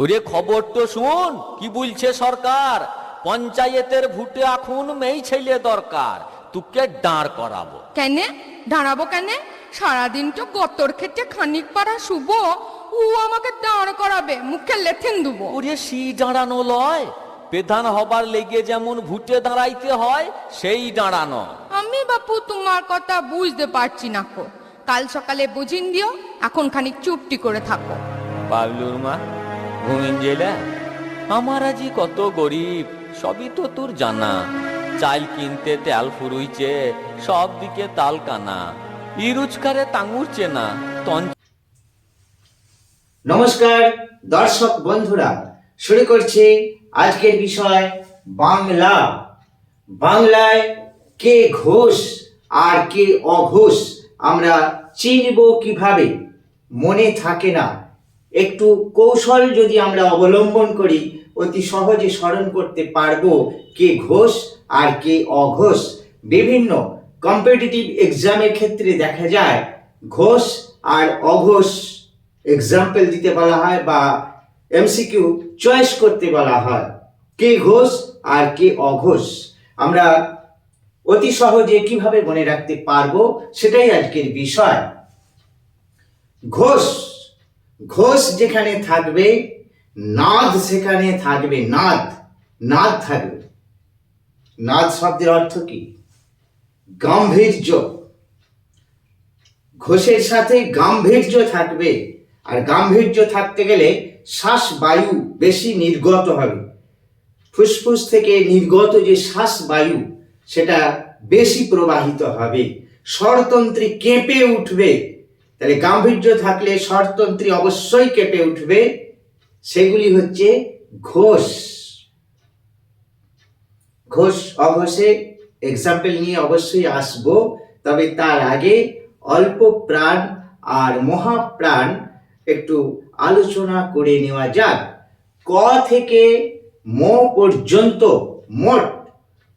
ওরে খবর তো শুন কি বলছে সরকার? পঞ্চায়েতের ভুটে এখন মেয়ে ছেলে দরকার তোকে দাঁড় করাবো। কেনে? দাঁড়াবো কেনে? সারাদিন তো গতর খেতে খানিক পাড়া শুভ ও আমাকে দাঁড় করাবে মুখে লেথিন দেবো। ওরে সি দাঁড়ানো লয় প্রধান হবার লেগে যেমন ভুটে দাঁড়াইতে হয় সেই দাঁড়ানো। আমি বাপু তোমার কথা বুঝতে পারছি না কো। কাল সকালে বুঝিন দিও এখন খানিক চুপটি করে থাকো। পাবলুর মা ঘুমিন জেলে আমার আজি কত গরিব, সবই তো তোর জানা। চাল কিনতে তেল ফুরুইছে, সব দিকে তাল কানা। ই রোজগারে তাঙুরছে না তন নমস্কার, দর্শক বন্ধুরা, শুরু করছি আজকের বিষয় বাংলা। বাংলায় কে ঘোষ আর কে অঘোষ আমরা চিনব কীভাবে? মনে থাকে না। একটু কৌশল যদি আমরা অবলম্বন করি, অতি সহজে স্মরণ করতে পারব কে ঘোষ আর কে অঘোষ। বিভিন্ন কম্পিটিটিভ এক্সামের ক্ষেত্রে দেখা যায়, ঘোষ আর অঘোষ এক্সাম্পল দিতে বলা হয় বা এমসিকিউ চয়েস করতে বলা হয়, কে ঘোষ আর কে অঘোষ। আমরা অতি সহজে কীভাবে মনে রাখতে পারব, সেটাই আজকের বিষয়। ঘোষ ঘোষ যেখানে থাকবে, নাদ সেখানে থাকবে, নাদ নাদ থাকবে। নাদ শব্দের অর্থ কি? গাম্ভীর্য। ঘোষের সাথে গাম্ভীর্য থাকবে, আর গাম্ভীর্য থাকতে গেলে শ্বাস বায়ু বেশি নির্গত হবে। ফুসফুস থেকে নির্গত যে শ্বাস বায়ু সেটা বেশি প্রবাহিত হবে। স্বরতন্ত্রী কেঁপে উঠবে। তাহলে গাম্ভীর্য থাকলে স্বরতন্ত্রী অবশ্যই কেঁপে উঠবে। সেগুলি হচ্ছে ঘোষ। ঘোষ অঘোষে এক্সাম্পল নিয়ে অবশ্যই আসব। তবে তার আগে অল্প প্রাণ আর মহাপ্রাণ একটু আলোচনা করে নেওয়া যাক। ক থেকে ম পর্যন্ত মোট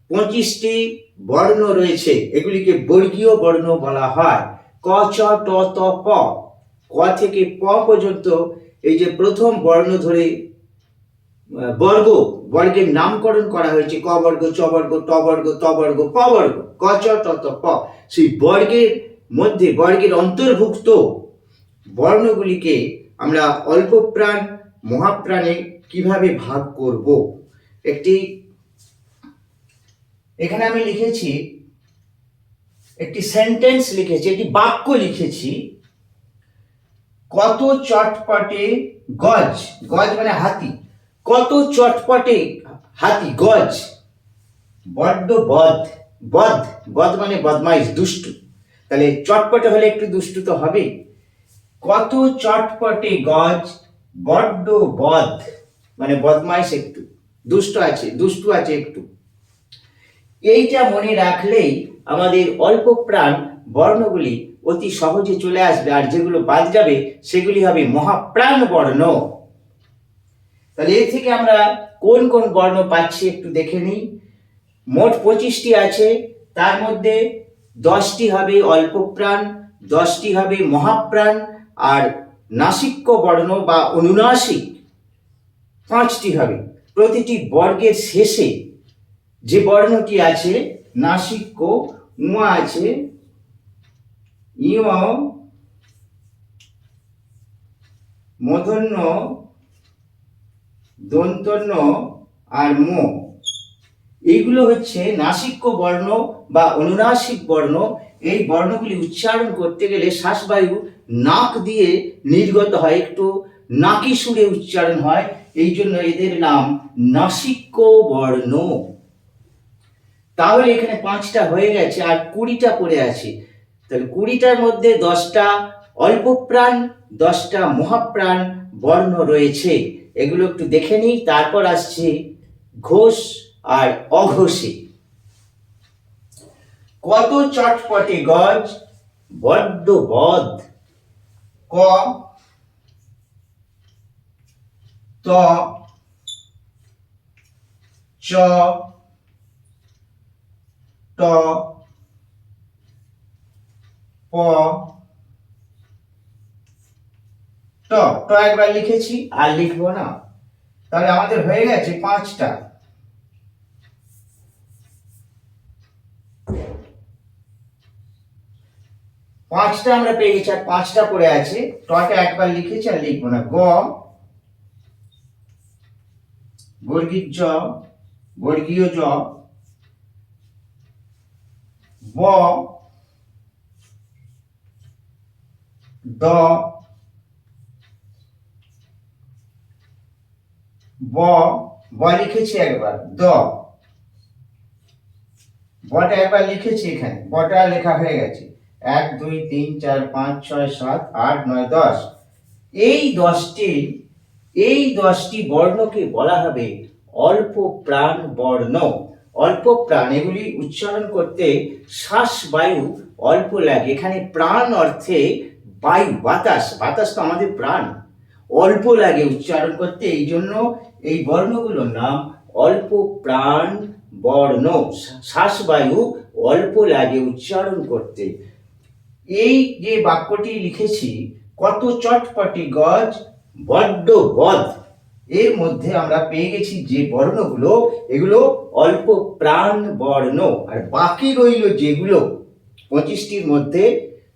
পঁচিশটি বর্ণ রয়েছে। এগুলিকে বর্গীয় বর্ণ বলা হয়। ক, চ, ট, ত, প। ক থেকে প পর্যন্ত এই যে প্রথম বর্ণ ধরে বর্গ, বর্গের নামকরণ করা হয়েছে। ক বর্গ, চ বর্গ, ট বর্গ, ত বর্গ, প বর্গ। ক, চ, ট, ত, প। সেই বর্গের মধ্যে, বর্গের অন্তর্ভুক্ত বর্ণগুলিকে আমরা অল্প প্রাণ মহাপ্রাণে কীভাবে ভাগ করব? একটি, এখানে আমি লিখেছি সেন্টেন্স লিখেছি, একটি বাক্য লিখেছি, কত চটপটে গজ গজ মানে হাতি, কত চটপটে হাতি, গজ, বড্ড বদ বদ বদ মানে বদমাইশ, দুষ্টু, তাহলে চটপটে হলে একটু দুষ্টু তো হবে, কত চটপটে গজ, বড্ড বদ মানে বদমাইশ একটু, দুষ্ট আছে, দুষ্টু আছে একটু, এইটা মনে রাখলেই আমাদের অল্প প্রাণ বর্ণগুলি অতি সহজে চলে আসবে, আর যেগুলো বাদ যাবে, সেগুলি হবে মহাপ্রাণ বর্ণ। তাহলে এর থেকে আমরা কোন কোন বর্ণ পাচ্ছি একটু দেখে নিই। মোট পঁচিশটি আছে, তার মধ্যে দশটি হবে অল্প প্রাণ, দশটি হবে মহাপ্রাণ, আর নাসিক্য বর্ণ বা অনুনাসিক পাঁচটি হবে। প্রতিটি বর্গের শেষে যে বর্ণটি আছে, নাসিক্য উমা আছে ইয় মধন্য দন্তন্য আর ম এইগুলো হচ্ছে নাসিক্য বর্ণ বা অনুনাসিক বর্ণ। এই বর্ণগুলি উচ্চারণ করতে গেলে শ্বাসবায়ু নাক দিয়ে নির্গত হয়, একটু নাকি সুরে উচ্চারণ হয়। এই জন্য এদের নাম নাসিক্য বর্ণ। তাহলে এখানে পাঁচটা হয়ে গেছে আর কুড়িটা পড়ে আছে। তাহলে কুড়িটার মধ্যে দশটা অল্প প্রাণ, দশটা মহাপ্রাণ বর্ণ রয়েছে। এগুলো একটু দেখে নিই, তারপর আসছে ঘোষ আর অঘোষে। কত চটপটে গজ, বড্ড বদ। ক, ত, চ ট প ট ট একবার লিখেছি, আর লিখব না। তাহলে আমাদের হয়ে গেছে পাঁচটা। পাঁচটা আমরা পেয়ে গেছি, আর পাঁচটা পড়ে আছে। টটা একবার লিখেছি, আর লিখব না। গ বর্গীর জ, বর্গীয় জ ব দ ব ব লিখেছি একবার, দ। বটা একবার লিখেছি এখানে, বটা লেখা হয়ে গেছে। এক, দুই, তিন, চার, পাঁচ, ছয়, সাত, আট, নয়, দশ। এই দশটি এই দশটি বর্ণকে বলা হবে অল্প প্রাণ বর্ণ। অল্প প্রাণ এগুলি উচ্চারণ করতে শ্বাস, বায়ু অল্প লাগে। এখানে প্রাণ অর্থে বায়ু, বাতাস। বাতাস তো আমাদের প্রাণ। অল্প লাগে উচ্চারণ করতে, এই জন্য এই বর্ণগুলোর নাম অল্প প্রাণ বর্ণ। শ্বাস, বায়ু অল্প লাগে উচ্চারণ করতে। এই যে বাক্যটি লিখেছি, কত চটপটি গজ, বড্ড বধ এর মধ্যে আমরা পেয়ে গেছি যে বর্ণগুলো, এগুলো অল্প প্রাণ বর্ণ। আর বাকি রইল যেগুলো, পঁচিশটির মধ্যে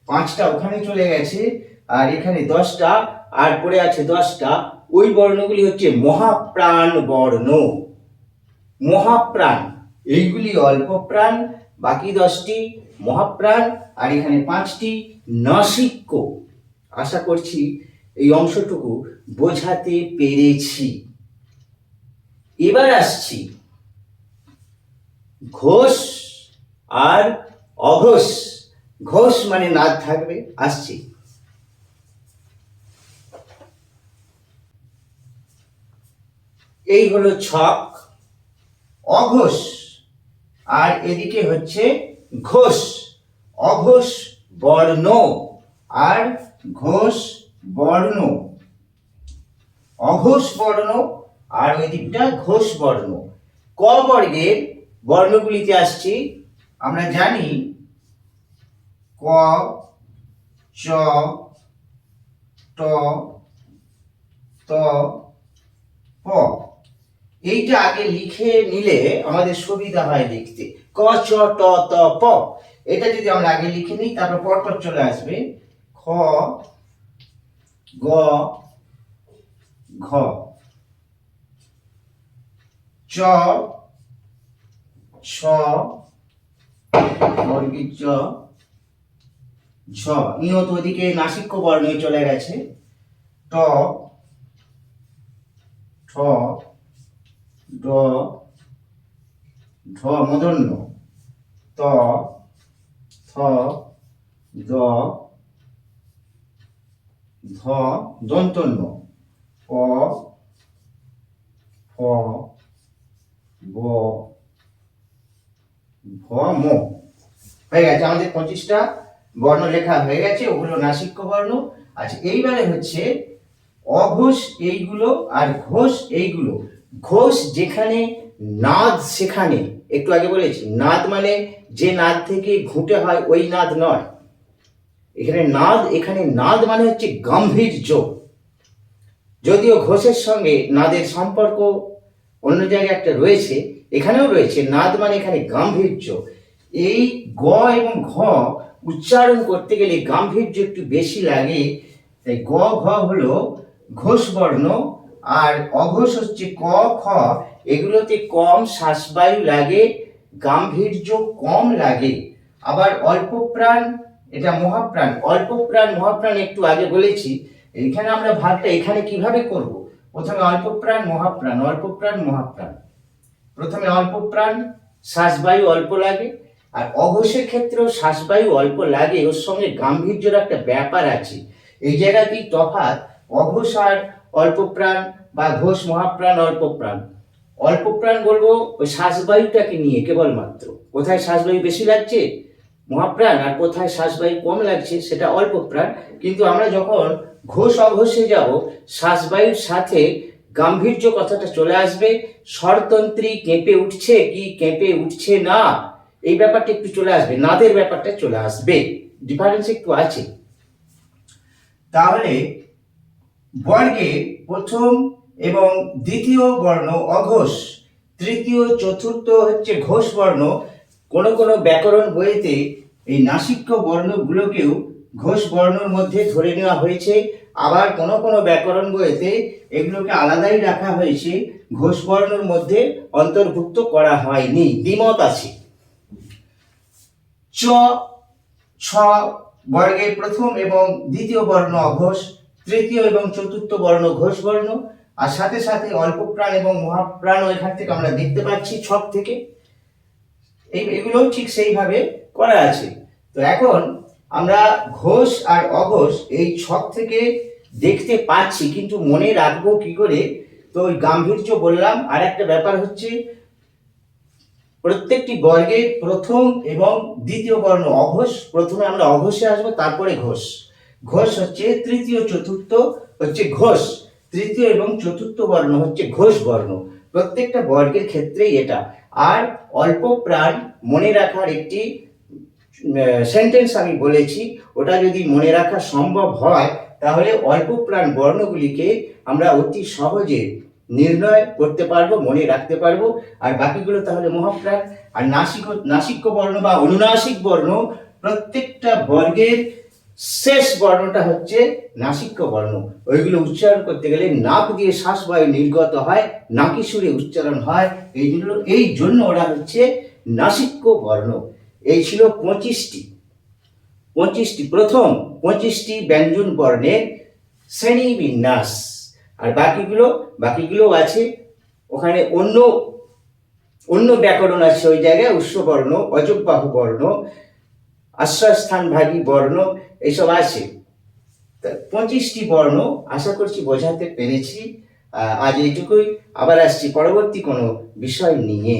পাঁচটা ওখানে চলে গেছে, আর এখানে দশটা, আর পড়ে আছে দশটা। ওই বর্ণগুলি হচ্ছে মহাপ্রাণ বর্ণ। মহাপ্রাণ, এইগুলি অল্প প্রাণ, বাকি দশটি মহাপ্রাণ, আর এখানে পাঁচটি নসিক্য। আশা করছি এই অংশটুকু বোঝাতে পেরেছি। এবার আসছি। ঘোষ আর অঘোষ। ঘোষ মানে নাদ থাকবে, আসছি। এই হলো ছক, অঘোষ। আর এদিকে হচ্ছে ঘোষ। অঘোষ বর্ণ আর ঘোষ বর্ণ। অঘোষ বর্ণ আর ওই দিকটা ঘোষ বর্ণ। ক বর্গের বর্ণগুলিতে আসছি। আমরা জানি ক, চ, ট, ত, প। এইটা আগে লিখে নিলে আমাদের সুবিধা হয় লিখতে। ক, চ, ট, ত, প। এটা যদি আমরা আগে লিখে নিই, তারপর পরপর চলে আসবে। খ গ, ঘ। চ, ছ, বর্গীর চ, ঝ। নিয়ত ওদিকে নাসিক্য বর্ণে চলে গেছে। ট, ঠ, ড, ঢ, মদন্য। ত, থ দ ধ দন্তন্য। প ফ, ব, ভ, ম। হয়ে গেছে, আমাদের পঁচিশটা বর্ণ লেখা হয়ে গেছে, ওগুলো নাসিক্য বর্ণ আচ্ছা এইবারে হচ্ছে অঘোষ এইগুলো আর ঘোষ এইগুলো। ঘোষ যেখানে, নাদ সেখানে। একটু আগে বলেছি, নাদ মানে যে নাদ থেকে ঘুঁটে হয়, ওই নাদ নয়। এখানে নাদ এখানে নাদ মানে হচ্ছে গাম্ভীর্য যদিও ঘোষের সঙ্গে নাদের সম্পর্ক অন্য জায়গায় একটা রয়েছে, এখানেও রয়েছে। নাদ মানে এখানে গাম্ভীর্য এই গ এবং ঘ উচ্চারণ করতে গেলে গাম্ভীর্য একটু বেশি লাগে। তাই গ, ঘ হলো ঘোষ বর্ণ আর অঘোষ হচ্ছে ক, খ। এগুলোতে কম শ্বাসবায়ু লাগে গাম্ভীর্য কম লাগে। আবার অল্প প্রাণ এটা মহাপ্রাণ, অল্প প্রাণ, মহাপ্রাণ একটু আগে বলেছি এখানে আমরা ভাগটা এখানে কীভাবে করব? প্রথমে অল্প প্রাণ, মহাপ্রাণ, অল্প প্রাণ, মহাপ্রাণ। প্রথমে অল্প প্রাণ, শ্বাসবায়ু অল্প লাগে, আর অঘোষের ক্ষেত্রেও শ্বাসবায়ু অল্প লাগে ওর সঙ্গে গাম্ভীর্যর একটা ব্যাপার আছে। এই জায়গাতেই তফাৎ, অঘোষ আর অল্প প্রাণ বা ঘোষ, মহাপ্রাণ, অল্প প্রাণ। অল্প প্রাণ বলব, ওই শ্বাসবায়ুটাকে নিয়ে কেবলমাত্র। কোথায় শ্বাসবায়ু বেশি লাগছে? মহাপ্রাণ, আর কোথায় শ্বাসবায়ু কম লাগছে সেটা অল্প প্রাণ। কিন্তু আমরা যখন ঘোষ অঘোষে যাব শ্বাসবায়ুর সাথে গাম্ভীর্য কথাটা চলে আসবে, স্বরতন্ত্রী কেঁপে উঠছে কি কেঁপে উঠছে না, এই ব্যাপারটা একটু চলে আসবে, নাদের ব্যাপারটা চলে আসবে। ডিফারেন্স একটু আছে। তাহলে বর্গে প্রথম এবং দ্বিতীয় বর্ণ অঘোষ, তৃতীয়, চতুর্থ হচ্ছে ঘোষ বর্ণ কোন কোন ব্যাকরণ বইতে এই নাসিক্য বর্ণগুলোকেও ঘোষ বর্ণর মধ্যে ধরে নেওয়া হয়েছে। আবার কোন কোন ব্যাকরণ বইতে এগুলোকে আলাদাই রাখা হয়েছে, ঘোষ বর্ণের মধ্যে অন্তর্ভুক্ত করা হয়নি। দ্বিমত আছে। চ, ছ বর্গের প্রথম এবং দ্বিতীয় বর্ণ অঘোষ, তৃতীয় এবং চতুর্থ বর্ণ ঘোষ বর্ণ, আর সাথে সাথে অল্প প্রাণ এবং মহাপ্রাণও এখান থেকে আমরা দেখতে পাচ্ছি ছক থেকে। এই এগুলো ঠিক সেইভাবে করা আছে। তো এখন আমরা ঘোষ আর অঘোষ এই ছক থেকে দেখতে পাচ্ছি, কিন্তু মনে রাখব কি করে, তো ওই গাম্ভীর্য বললাম আর একটা ব্যাপার হচ্ছে প্রত্যেকটি বর্গে প্রথম এবং দ্বিতীয় বর্ণ অঘোষ, প্রথমে আমরা অঘোষে আসব, তারপরে ঘোষ। ঘোষ হচ্ছে তৃতীয়, চতুর্থ হচ্ছে ঘোষ। তৃতীয় এবং চতুর্থ বর্ণ হচ্ছে ঘোষ বর্ণ। প্রত্যেকটা বর্গের ক্ষেত্রেই এটা। আর অল্প প্রাণ মনে রাখার একটি সেন্টেন্স আমি বলেছি। ওটা যদি মনে রাখা সম্ভব হয়, তাহলে অল্প প্রাণ বর্ণগুলিকে আমরা অতি সহজে নির্ণয় করতে পারব, মনে রাখতে পারব। আর বাকিগুলো তাহলে মহাপ্রাণ। আর নাসিক, নাসিক্য বর্ণ বা অনুনাসিক বর্ণ প্রত্যেকটা বর্গের শেষ বর্ণটা হচ্ছে নাসিক্য বর্ণ। ওইগুলো উচ্চারণ করতে গেলে নাক দিয়ে শ্বাস বায়ু নির্গত হয়, নাকি সুরে উচ্চারণ হয়, এই জন্য এই জন্য ওরা হচ্ছে নাসিক্য বর্ণ। এই ছিল পঁচিশটি। পঁচিশটি, প্রথম পঁচিশটি ব্যঞ্জন বর্ণের শ্রেণি বিন্যাস। আর বাকিগুলো বাকিগুলো আছে। ওখানে অন্য অন্য ব্যাকরণ আছে ওই জায়গায়, উৎসবর্ণ, অযোগবাহু বর্ণ, আশ্রয়স্থানভাগী বর্ণ এইসব আছে। পঁচিশটি বর্ণ আশা করছি বোঝাতে পেরেছি। আজ এইটুকুই। আবার আসছি পরবর্তী কোনো বিষয় নিয়ে।